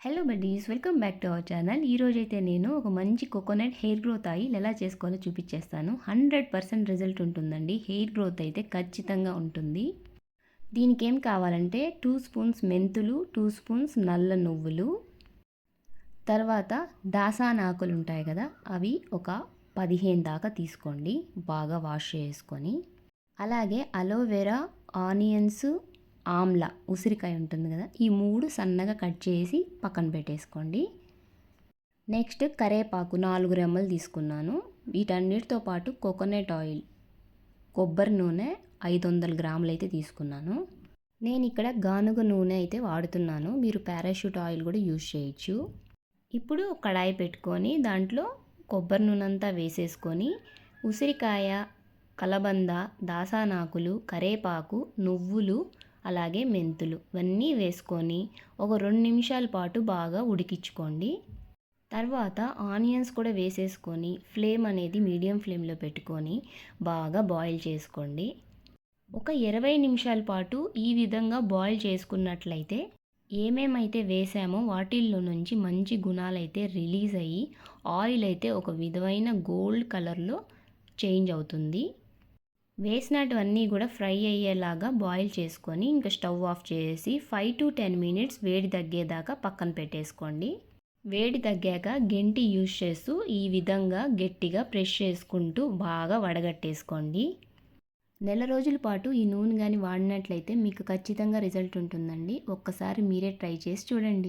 Hello buddies welcome back to our channel ఈరోజైతే నేను ఒక మంచి కోకోనట్ హెయిర్ గ్రోత్ ఆయిల్ ఎలా చేసుకోవాలో చూపించేస్తాను. హండ్రెడ్ పర్సెంట్ రిజల్ట్ ఉంటుందండి. హెయిర్ గ్రోత్ అయితే ఖచ్చితంగా ఉంటుంది. దీనికి ఏం కావాలంటే టూ స్పూన్స్ మెంతులు టూ స్పూన్స్ నల్ల నువ్వులు. తర్వాత దాసానాకులు ఉంటాయి కదా అవి ఒక పదిహేను దాకా తీసుకోండి. బాగా వాష్ చేసుకొని అలాగే అలోవెరా ఆనియన్స్ ఆమ్లా ఉసిరికాయ ఉంటుంది కదా ఈ మూడు సన్నగా కట్ చేసి పక్కన పెట్టేసుకోండి. నెక్స్ట్ కరేపాకు నాలుగు రెమ్మలు తీసుకున్నాను. వీటన్నిటితో పాటు కోకోనట్ ఆయిల్ కొబ్బరి నూనె ఐదు వందల గ్రాములు అయితే తీసుకున్నాను. నేను ఇక్కడ గానుగ నూనె అయితే వాడుతున్నాను. మీరు పారాషూట్ ఆయిల్ కూడా యూజ్ చేయొచ్చు. ఇప్పుడు కడాయి పెట్టుకొని దాంట్లో కొబ్బరి నూనె అంతా వేసేసుకొని ఉసిరికాయ కలబంద దాసానాకులు కరేపాకు నువ్వులు అలాగే మెంతులు. ఇవన్నీ వేసుకొని ఒక రెండు నిమిషాల పాటు బాగా ఉడికించుకోండి. తర్వాత ఆనియన్స్ కూడా వేసేసుకొని ఫ్లేమ్ అనేది మీడియం ఫ్లేమ్లో పెట్టుకొని బాగా బాయిల్ చేసుకోండి. ఒక ఇరవై నిమిషాల పాటు ఈ విధంగా బాయిల్ చేసుకున్నట్లయితే ఏమేమైతే వేసామో వాటిల్లో నుంచి మంచి గుణాలైతే రిలీజ్ అయ్యి ఆయిల్ అయితే ఒక విధమైన గోల్డ్ కలర్లో చేంజ్ అవుతుంది. వేసినటువన్నీ కూడా ఫ్రై అయ్యేలాగా బాయిల్ చేసుకొని ఇంకా స్టవ్ ఆఫ్ చేసి ఫైవ్ టు టెన్ మినిట్స్ వేడి తగ్గేదాకా పక్కన పెట్టేసుకోండి. వేడి తగ్గాక గెంటి యూజ్ చేస్తూ ఈ విధంగా గట్టిగా ప్రెష్ చేసుకుంటూ బాగా వడగట్టేసుకోండి. నెల రోజుల పాటు ఈ నూనె కానీ వాడినట్లయితే మీకు ఖచ్చితంగా రిజల్ట్ ఉంటుందండి. ఒక్కసారి మీరే ట్రై చేసి చూడండి.